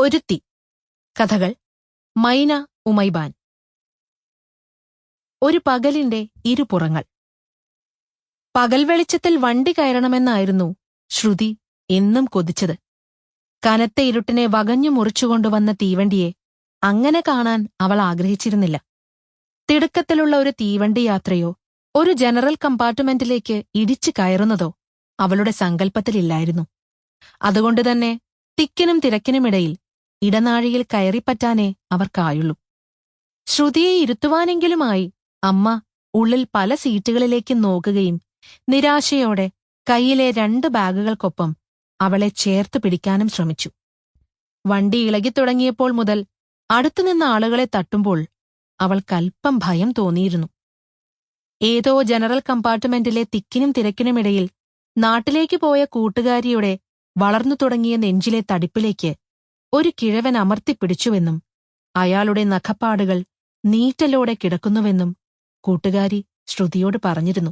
ഒരുത്തി. കഥകൾ. മൈന ഉമൈബാൻ. ഒരു പകലിന്റെ ഇരുപുറങ്ങൾ. പകൽ വെളിച്ചത്തിൽ വണ്ടി കയറണമെന്നായിരുന്നു ശ്രുതി എന്നും കൊതിച്ചത്. കനത്ത ഇരുട്ടിനെ വകഞ്ഞു മുറിച്ചുകൊണ്ടുവന്ന തീവണ്ടിയെ അങ്ങനെ കാണാൻ അവൾ ആഗ്രഹിച്ചിരുന്നില്ല. തിടുക്കത്തിലുള്ള ഒരു തീവണ്ടി യാത്രയോ ഒരു ജനറൽ കമ്പാർട്ട്മെന്റിലേക്ക് ഇടിച്ചു കയറുന്നതോ അവളുടെ സങ്കല്പത്തിലില്ലായിരുന്നു അതുകൊണ്ടുതന്നെ തിക്കിനും തിരക്കിനുമിടയിൽ ഇടനാഴിയിൽ കയറിപ്പറ്റാനേ അവർക്കായുള്ളൂ. ശ്രുതിയെ ഇരുത്തുവാനെങ്കിലുമായി അമ്മ ഉള്ളിൽ പല സീറ്റുകളിലേക്ക് നോക്കുകയും നിരാശയോടെ കയ്യിലെ രണ്ട് ബാഗുകൾക്കൊപ്പം അവളെ ചേർത്ത് പിടിക്കാനും ശ്രമിച്ചു. വണ്ടി ഇളകിത്തുടങ്ങിയപ്പോൾ മുതൽ അടുത്തുനിന്ന ആളുകളെ തട്ടുമ്പോൾ അവൾക്കൽപ്പം ഭയം തോന്നിയിരുന്നു. ഏതോ ജനറൽ കമ്പാർട്ട്മെന്റിലെ തിക്കിനും തിരക്കിനുമിടയിൽ നാട്ടിലേക്ക് പോയ കൂട്ടുകാരിയുടെ വളർന്നു തുടങ്ങിയ നെഞ്ചിലെ തടിപ്പിലേക്ക് ഒരു കിഴവൻ അമർത്തിപ്പിടിച്ചുവെന്നും അയാളുടെ നഖപ്പാടുകൾ നീറ്റലോടെ കിടക്കുന്നുവെന്നും കൂട്ടുകാരി ശ്രുതിയോട് പറഞ്ഞിരുന്നു.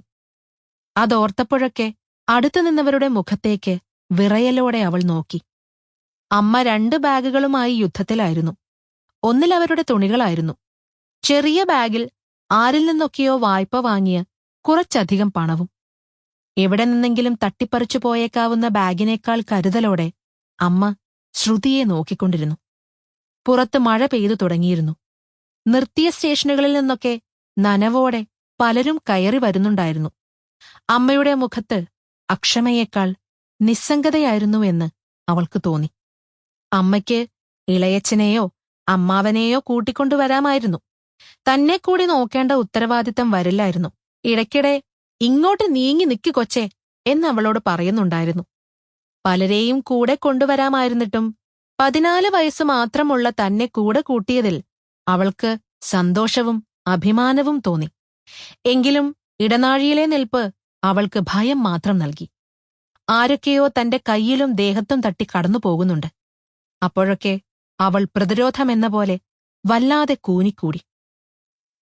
അതോർത്തപ്പോഴൊക്കെ അടുത്തുനിന്നവരുടെ മുഖത്തേക്ക് വിറയലോടെ അവൾ നോക്കി. അമ്മ രണ്ട് ബാഗുകളുമായി യുദ്ധത്തിലായിരുന്നു. ഒന്നിലവരുടെ തുണികളായിരുന്നു. ചെറിയ ബാഗിൽ ആരിൽ നിന്നൊക്കെയോ വായ്പ വാങ്ങിയ കുറച്ചധികം പണവും. എവിടെ നിന്നെങ്കിലും തട്ടിപ്പറിച്ചു പോയേക്കാവുന്ന ബാഗിനേക്കാൾ കരുതലോടെ അമ്മ ശ്രുതിയെ നോക്കിക്കൊണ്ടിരുന്നു. പുറത്ത് മഴ പെയ്തു തുടങ്ങിയിരുന്നു. നിർത്തിയ സ്റ്റേഷനുകളിൽ നിന്നൊക്കെ നനവോടെ പലരും കയറി വരുന്നുണ്ടായിരുന്നു. അമ്മയുടെ മുഖത്ത് അക്ഷമയേക്കാൾ നിസ്സംഗതയായിരുന്നു എന്ന് അവൾക്ക് തോന്നി. അമ്മയ്ക്ക് ഇളയച്ചനെയോ അമ്മാവനെയോ കൂട്ടിക്കൊണ്ടുവരാമായിരുന്നു. തന്നെ കൂടി നോക്കേണ്ട ഉത്തരവാദിത്തം വരില്ലായിരുന്നു. ഇടയ്ക്കിടെ ഇങ്ങോട്ട് നീങ്ങി നിക്ക് കൊച്ചേ എന്ന് അവളോട് പറയുന്നുണ്ടായിരുന്നു. പലരെയും കൂടെ കൊണ്ടുവരാമായിരുന്നിട്ടും പതിനാല് വയസ്സ് മാത്രമുള്ള തന്നെ കൂടെ കൂട്ടിയതിൽ അവൾക്ക് സന്തോഷവും അഭിമാനവും തോന്നി. എങ്കിലും ഇടനാഴിയിലെ നിൽപ്പ് അവൾക്ക് ഭയം മാത്രം നൽകി. ആരൊക്കെയോ തന്റെ കയ്യിലും ദേഹത്തും തട്ടി കടന്നു പോകുന്നുണ്ട്. അപ്പോഴൊക്കെ അവൾ പ്രതിരോധമെന്ന പോലെ വല്ലാതെ കൂനിക്കൂടി.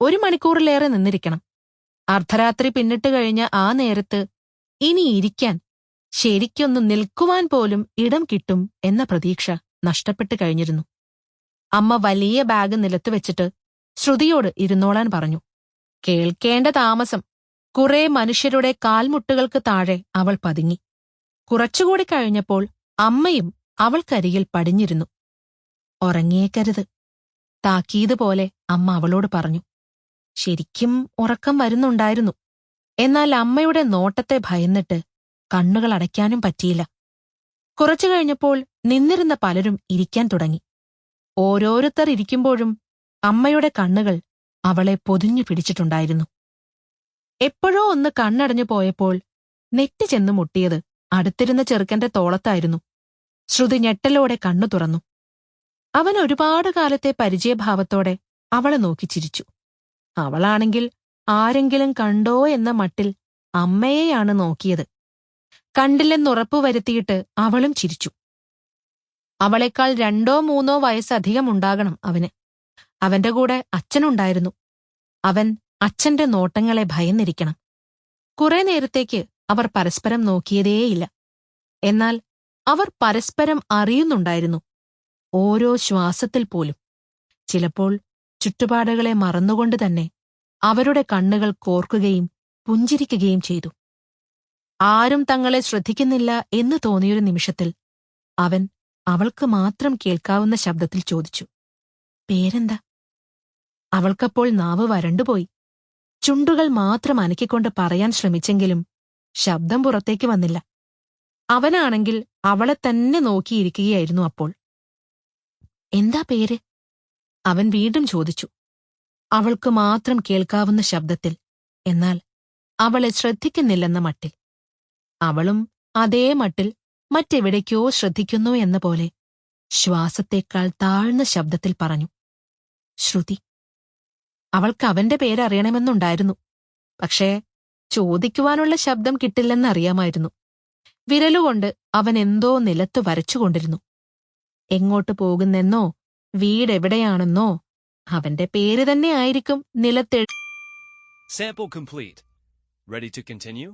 ഒരു മണിക്കൂറിലേറെ നിന്നിരിക്കണം. അർദ്ധരാത്രി പിന്നിട്ട് കഴിഞ്ഞ ആ നേരത്ത് ഇനി ഇരിക്കാൻ ശരിക്കൊന്ന് നിൽക്കുവാൻ പോലും ഇടം കിട്ടും എന്ന പ്രതീക്ഷ നഷ്ടപ്പെട്ടു കഴിഞ്ഞിരുന്നു. അമ്മ വലിയ ബാഗ് നിലത്ത് വെച്ചിട്ട് ശ്രുതിയോട് ഇരുന്നോളാൻ പറഞ്ഞു. കേൾക്കേണ്ട താമസം. കുറെ മനുഷ്യരുടെ കാൽമുട്ടുകൾക്ക് താഴെ അവൾ പതുങ്ങി. കുറച്ചുകൂടി കഴിഞ്ഞപ്പോൾ അമ്മയും അവൾക്കരികിൽ പടിഞ്ഞിരുന്നു. ഉറങ്ങിയേക്കരുത് താക്കീത് പോലെ അമ്മ അവളോട് പറഞ്ഞു. ശരിക്കും ഉറക്കം വരുന്നുണ്ടായിരുന്നു. എന്നാൽ അമ്മയുടെ നോട്ടത്തെ ഭയന്നിട്ട് കണ്ണുകൾ അടയ്ക്കാനും പറ്റിയില്ല. കുറച്ചു കഴിഞ്ഞപ്പോൾ നിന്നിരുന്ന പലരും ഇരിക്കാൻ തുടങ്ങി. ഓരോരുത്തർ ഇരിക്കുമ്പോഴും അമ്മയുടെ കണ്ണുകൾ അവളെ പൊതിഞ്ഞു പിടിച്ചിട്ടുണ്ടായിരുന്നു. എപ്പോഴോ ഒന്ന് കണ്ണടഞ്ഞു പോയപ്പോൾ നെറ്റി ചെന്ന് മുട്ടിയത് അടുത്തിരുന്ന ചെറുക്കന്റെ തോളത്തായിരുന്നു. ശ്രുതി ഞെട്ടലോടെ കണ്ണു തുറന്നു. അവൻ ഒരുപാട് കാലത്തെ പരിചയഭാവത്തോടെ അവളെ നോക്കി ചിരിച്ചു. അവളാണെങ്കിൽ ആരെങ്കിലും കണ്ടോ എന്ന മട്ടിൽ അമ്മയെയാണ് നോക്കിയത്. കണ്ടില്ലെന്നുറപ്പു വരുത്തിയിട്ട് അവളും ചിരിച്ചു. അവളെക്കാൾ രണ്ടോ മൂന്നോ വയസ്സധികമുണ്ടാകണം അവന്. അവന്റെ കൂടെ അച്ഛനുണ്ടായിരുന്നു. അവൻ അച്ഛന്റെ നോട്ടങ്ങളെ ഭയന്നിരിക്കണം. കുറെ നേരത്തേക്ക് അവർ പരസ്പരം നോക്കിയതേയില്ല. എന്നാൽ അവർ പരസ്പരം അറിയുന്നുണ്ടായിരുന്നു. ഓരോ ശ്വാസത്തിൽ പോലും. ചിലപ്പോൾ ചുറ്റുപാടുകളെ മറന്നുകൊണ്ട് തന്നെ അവരുടെ കണ്ണുകൾ കോർക്കുകയും പുഞ്ചിരിക്കുകയും ചെയ്തു. ആരും തങ്ങളെ ശ്രദ്ധിക്കുന്നില്ല എന്ന് തോന്നിയൊരു നിമിഷത്തിൽ അവൻ അവൾക്ക് മാത്രം കേൾക്കാവുന്ന ശബ്ദത്തിൽ ചോദിച്ചു പേരെന്താ? അവൾക്കപ്പോൾ നാവ് വരണ്ടുപോയി. ചുണ്ടുകൾ മാത്രം അനക്കിക്കൊണ്ട് പറയാൻ ശ്രമിച്ചെങ്കിലും ശബ്ദം പുറത്തേക്ക് വന്നില്ല. അവനാണെങ്കിൽ അവളെ തന്നെ നോക്കിയിരിക്കുകയായിരുന്നു അപ്പോൾ. എന്താ പേര്? അവൻ വീണ്ടും ചോദിച്ചു. അവൾക്ക് മാത്രം കേൾക്കാവുന്ന ശബ്ദത്തിൽ എന്നാൽ അവളെ ശ്രദ്ധിക്കുന്നില്ലെന്ന മട്ടിൽ. അവളും അതേ മട്ടിൽ മറ്റെവിടേക്കോ ശ്രദ്ധിക്കുന്നു എന്ന പോലെ ശ്വാസത്തേക്കാൾ താഴ്ന്ന ശബ്ദത്തിൽ പറഞ്ഞു ശ്രുതി അവൾക്ക് അവന്റെ പേരറിയണമെന്നുണ്ടായിരുന്നു പക്ഷേ ചോദിക്കുവാനുള്ള ശബ്ദം കിട്ടില്ലെന്നറിയാമായിരുന്നു വിരലുകൊണ്ട് അവൻ എന്തോ നിലത്ത് വരച്ചുകൊണ്ടിരുന്നു എങ്ങോട്ട് പോകുന്നെന്നോ വീടെവിടെയാണെന്നോ അവന്റെ പേര് തന്നെ ആയിരിക്കും നിലത്തെ Sample complete. Ready to continue?